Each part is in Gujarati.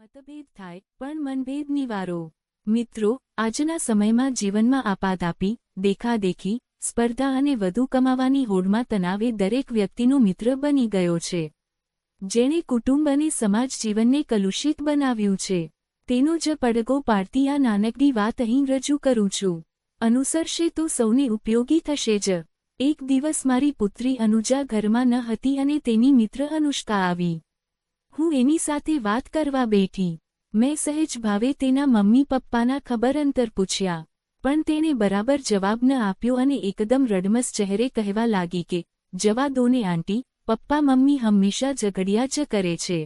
મતભેદ થાય, પણ મનભેદ નિવારો. મિત્રો, આજના સમયમાં જીવનમાં આપાદાપી દેખાદેખી, સ્પર્ધા અને વધુ કમાવાની હોડમાં તનાવે દરેક વ્યક્તિનો મિત્ર બની ગયો છે. જેણે કુટુંબ અને સમાજ જીવનને કલુષિત બનાવ્યું છે. તેનો જ પડઘો પાડતી આ નાનકડી વાત અહીં રજૂ કરું છું. અનુસરશે તો સૌને ઉપયોગી થશે જ. એક દિવસ મારી પુત્રી અનુજા ઘરમાં ન હતી અને તેની મિત્ર અનુષ્કા આવી. હું એની સાથે વાત કરવા બેઠી. મેં સહેજ ભાવે તેના મમ્મી પપ્પાના ખબર અંતર પૂછ્યા, પણ તેણે બરાબર જવાબ ન આપ્યો અને એકદમ રડમસ ચહેરે કહેવા લાગી કે, જવા દોને આંટી, પપ્પા મમ્મી હંમેશા ઝઘડિયા જ કરે છે.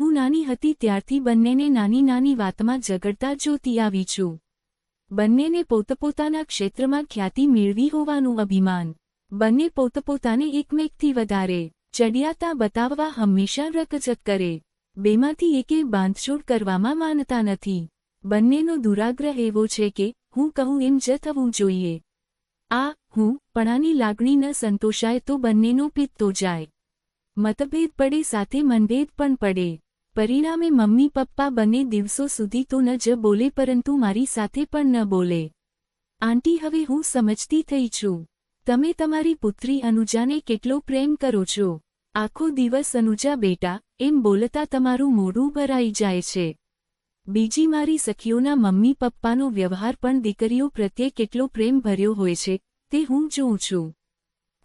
હું નાની હતી ત્યારથી બંનેને નાની નાની વાતમાં ઝઘડતા જોતી આવી છું. બંનેને પોતપોતાના ક્ષેત્રમાં ખ્યાતિ મેળવી હોવાનું અભિમાન. બંને પોતપોતાને એકમેકથી વધારે ચડિયાતા બતાવવા હંમેશા રકઝક કરે. બેમાંથી એકે બાંધછોડ કરવામાં માનતા નથી. બંનેનો દુરાગ્રહ એવો છે કે, હું કહું એમ જ થવું જોઈએ. આ, હું, પણાની લાગણી ન સંતોષાય તો બંનેનો પિત્તો જાય. મતભેદ પડે સાથે મનભેદ પણ પડે. પરિણામે મમ્મી પપ્પા બંને દિવસો સુધી તો ન જ બોલે પરંતુ મારી સાથે પણ ન બોલે. આંટી હવે હું સમજતી થઈ છું. તમે તમારી પુત્રી અનુજાને કેટલો પ્રેમ કરો છો? આખો દિવસ અનુજા બેટા, એમ બોલતા તમારું મોઢું ભરાઈ જાય છે. બીજી મારી સખીઓના મમ્મી પપ્પાનો વ્યવહાર પણ દીકરીઓ પ્રત્યે કેટલો પ્રેમ ભર્યો હોય છે, તે હું જોઉં છું.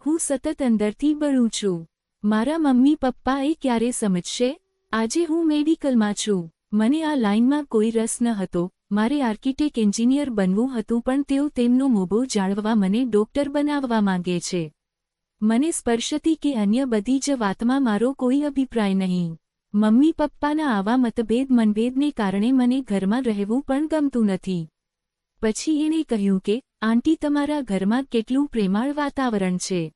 હું સતત અંદરથી બળું છું. મારા મમ્મી પપ્પા એ ક્યારે સમજશે? આજે હું મેડિકલમાં છું. મને આ લાઇનમાં કોઈ રસ ન હતો. મારે આર્કિટેક્ટ એન્જિનિયર બનવું હતું પણ તેઓ તેમનો મોભો જાળવવા મને ડોક્ટર બનાવવા માંગે છે. મને સ્પર્શતી કે અન્ય બધી જ વાતમાં મારો કોઈ અભિપ્રાય નહીં. મમ્મી પપ્પાના આવા મતભેદ મનભેદને કારણે મને ઘરમાં રહેવું પણ ગમતું નથી. પછી એણે કહ્યું કે, આંટી, તમારા ઘરમાં કેટલું પ્રેમાળ વાતાવરણ છે.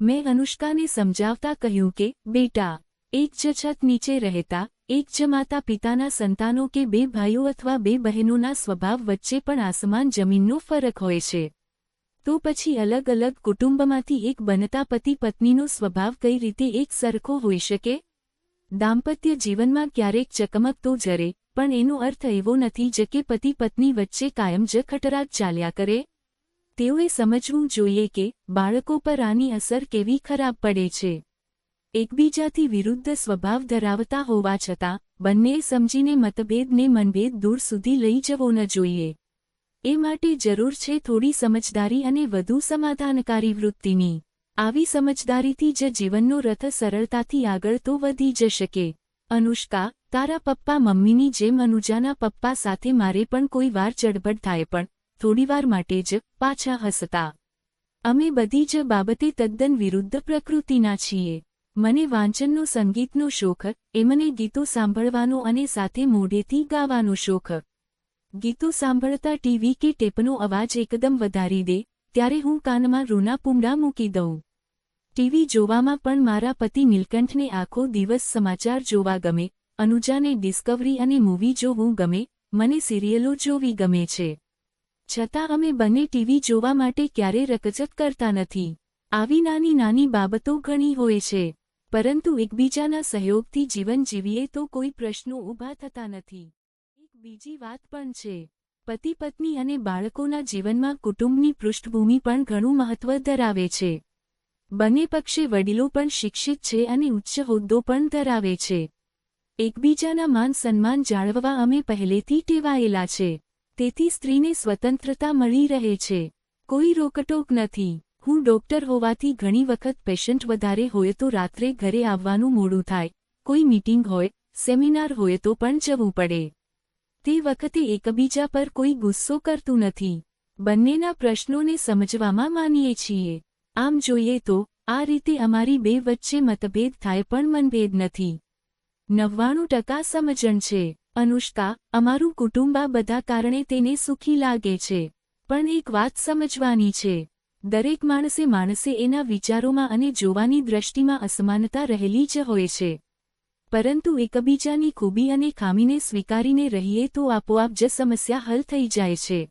મેં અનુષ્કાને સમજાવતા કહ્યું કે, બેટા, એક જ છત નીચે રહેતા, એક જ માતા પિતાના સંતાનો કે બે ભાઈઓ અથવા બે બહેનોના સ્વભાવ વચ્ચે પણ આસમાન જમીનનો ફરક હોય છે. તો પછી અલગ અલગ કુટુંબમાંથી એક બનતા પતિ પત્નીનો સ્વભાવ કઈ રીતે એક સરખો હોઈ શકે? દાંપત્ય જીવનમાં ક્યારેક ચકમક તો જરે, પણ એનો અર્થ એવો નથી જ કે પતિ પત્ની વચ્ચે કાયમ જ ખટરાટ ચાલ્યા કરે. તેઓએ સમજવું જોઈએ કે બાળકો પર આની અસર કેવી ખરાબ પડે છે. એકબીજાથી વિરુદ્ધ સ્વભાવ ધરાવતા હોવા છતાં, બંને સમજીને મતભેદને મનભેદ દૂર સુધી લઈ જવો ન જોઈએ. એ માટે જરૂર છે થોડી સમજદારી અને વધુ સમાધાનકારી વૃત્તિની. આવી સમજદારીથી જ જીવનનો રથ સરળતાથી આગળ તો વધી જ શકે. અનુષ્કા, તારા પપ્પા મમ્મીની જેમ અનુજાના પપ્પા સાથે મારે પણ કોઈ વાર ચડબડ થાય પણ થોડીવાર માટે જ પાછા હસતા. અમે બધી જ બાબતે તદ્દન વિરુદ્ધ પ્રકૃતિના છીએ. મને વાંચનનો સંગીતનો શોખ, એ મને ગીતો સાંભળવાનો અને સાથે મોઢેથી ગાવાનો શોખ. ગીતો સાંભળતા ટીવી કે ટેપનો અવાજ એકદમ વધારી દે, ત્યારે હું કાનમાં રૂના પૂંડા મૂકી દઉં. ટીવી જોવામાં પણ મારા પતિ નીલકંઠને આખો દિવસ સમાચાર જોવા ગમે, અનુજાને ડિસ્કવરી અને મૂવી જોવું ગમે, મને સિરિયલો જોવી ગમે છે. છતાં અમે બંને ટીવી જોવા માટે ક્યારે રકજક કરતા નથી. આવી નાની નાની બાબતો ઘણી હોય છે, પરંતુ એકબીજાના સહયોગથી જીવન જીવીએ તો કોઈ પ્રશ્નો ઊભા થતા નથી. બીજી વાત પણ છે. પતિ પત્ની અને બાળકોના જીવનમાં કુટુંબની પૃષ્ઠભૂમિ પણ ઘણું મહત્વ ધરાવે છે. બંને પક્ષે વડીલો પણ શિક્ષિત છે અને ઉચ્ચ હોદ્દો પણ ધરાવે છે. એકબીજાના માન સન્માન જાળવવા અમે પહેલેથી ટેવાયેલા છે. તેથી સ્ત્રીને સ્વતંત્રતા મળી રહે છે. કોઈ રોકટોક નથી. હું ડોક્ટર હોવાથી ઘણી વખત પેશન્ટ વધારે હોય તો રાત્રે ઘરે આવવાનું મોડું થાય. કોઈ મીટિંગ હોય, સેમિનાર હોય તો પણ જવું પડે. તે વખતે એકબીજા પર કોઈ ગુસ્સો કરતું નથી. બંનેના પ્રશ્નોને સમજવામાં માનીએ છીએ. આમ જોઈએ તો, આ રીતે અમારી બે વચ્ચે મતભેદ થાય પણ મનભેદ નથી. નવ્વાણું ટકા સમજણ છે. અનુષ્કા, અમારું કુટુંબ આ બધા કારણે તેને સુખી લાગે છે. પણ એક વાત સમજવાની છે. દરેક માણસે માણસે એના વિચારોમાં અને જોવાની દ્રષ્ટિમાં અસમાનતા રહેલી જ હોય છે. પરંતુ એકબીજાની ખૂબી અને ખામીને સ્વીકારીને રહીએ તો આપોઆપ જ સમસ્યા હલ થઈ જાય છે.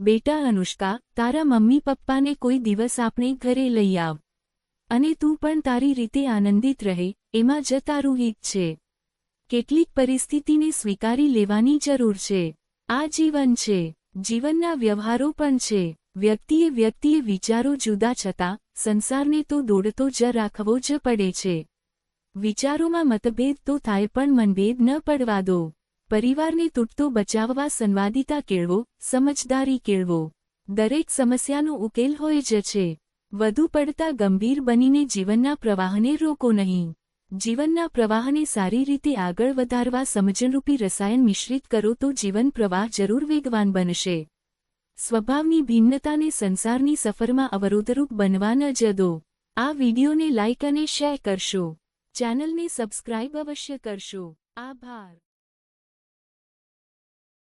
બેટા અનુષ્કા, તારા મમ્મી પપ્પાને કોઈ દિવસ આપણે ઘરે લઈ આવ. અને તું પણ તારી રીતે આનંદિત રહે, એમાં જ તારું હિત છે. કેટલીક પરિસ્થિતિને સ્વીકારી લેવાની જરૂર છે. આ જીવન છે. જીવનના વ્યવહારો પણ છે. વ્યક્તિએ વ્યક્તિએ વિચારો જુદા છતાં, સંસારને તો દોડતો જ રાખવો જ પડે છે. વિચારોમાં મતભેદ તો થાય પણ મનભેદ ન પડવા દો. પરિવારને તૂટતો બચાવવા સંવાદિતા કેળવો, સમજદારી કેળવો. દરેક સમસ્યાનો ઉકેલ હોય જ છે. વધુ પડતા ગંભીર બનીને જીવનના પ્રવાહને રોકો નહીં. જીવનના પ્રવાહને સારી રીતે આગળ વધારવા સમજણરૂપી રસાયણ મિશ્રિત કરો તો જીવન પ્રવાહ જરૂર વેગવાન બનશે. સ્વભાવની ભિન્નતાને સંસારની સફરમાં અવરોધરૂપ બનવા ન જ દો. આ વિડીયોને લાઇક અને શેર કરશો. ચેનલને સબસ્ક્રાઇબ અવશ્ય કરશો. આભાર.